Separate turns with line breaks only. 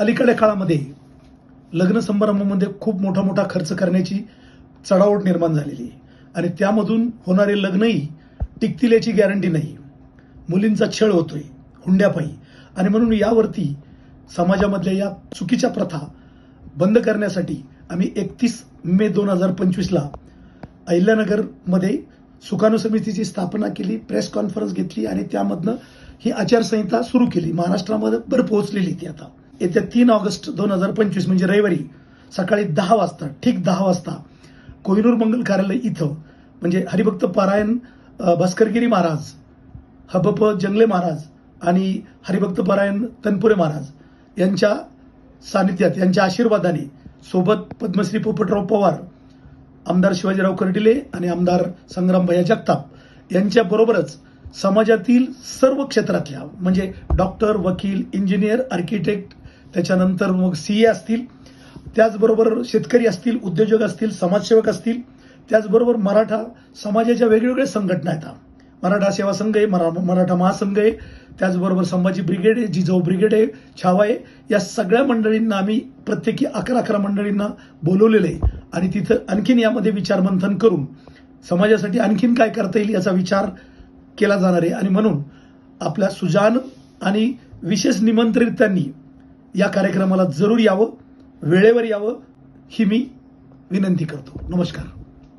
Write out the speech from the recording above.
अलीकडे काळामध्ये लग्न समारंभामध्ये खूप मोठा मोठा खर्च करण्याची चढाओढ निर्माण झालेली आहे. आणि त्यामधून होणारे लग्नही टिकतील याची गॅरंटी नाही. मुलींचा छळ होतोय हुंड्यापायी. आणि म्हणून यावरती समाजामधल्या या चुकीच्या प्रथा बंद करण्यासाठी आम्ही एकतीस मे दोन हजार पंचवीसला अहिल्यानगरमध्ये सुकाणू समितीची स्थापना केली प्रेस कॉन्फरन्स घेतली आणि त्यामधनं ही आचारसंहिता सुरू केली. महाराष्ट्रामध्ये बरं पोहोचलेली ती आता. येत्या तीन ऑगस्ट दोन हजार पंचवीस म्हणजे रविवारी सकाळी दहा वाजता ठीक दहा वाजता कोहिनूर मंगल कार्यालय इथं म्हणजे हरिभक्त पारायण भास्करगिरी महाराज हबप जंगले महाराज आणि हरिभक्त पारायण तनपुरे महाराज यांच्या सानिध्यात यांच्या आशीर्वादाने सोबत पद्मश्री पोपटराव पवार आमदार शिवाजीराव कर्डिले आणि आमदार संग्राम भया जगताप यांच्याबरोबरच समाजातील सर्व क्षेत्रातल्या म्हणजे डॉक्टर वकील इंजिनियर आर्किटेक्ट त्याच्यानंतर मग सी ए असतील त्याचबरोबर शेतकरी असतील उद्योजक असतील समाजसेवक असतील त्याचबरोबर मराठा समाजाच्या वेगवेगळ्या संघटना आहेत. मराठा सेवा संघ आहे मरा मराठा महासंघ आहे त्याचबरोबर संभाजी ब्रिगेड आहे जिजाऊ ब्रिगेड आहे छावा आहे. या सगळ्या मंडळींना आम्ही प्रत्येकी अकरा अकरा मंडळींना बोलवलेलं आहे. आणि तिथं आणखीन यामध्ये विचारमंथन करून समाजासाठी आणखीन काय करता येईल याचा विचार केला जाणार आहे. आणि म्हणून आपल्या सुजान आणि विशेष निमंत्रितांनी या कार्यक्रमाला जरूर यावं. वेळेवर यावं ही मी विनंती करतो. नमस्कार.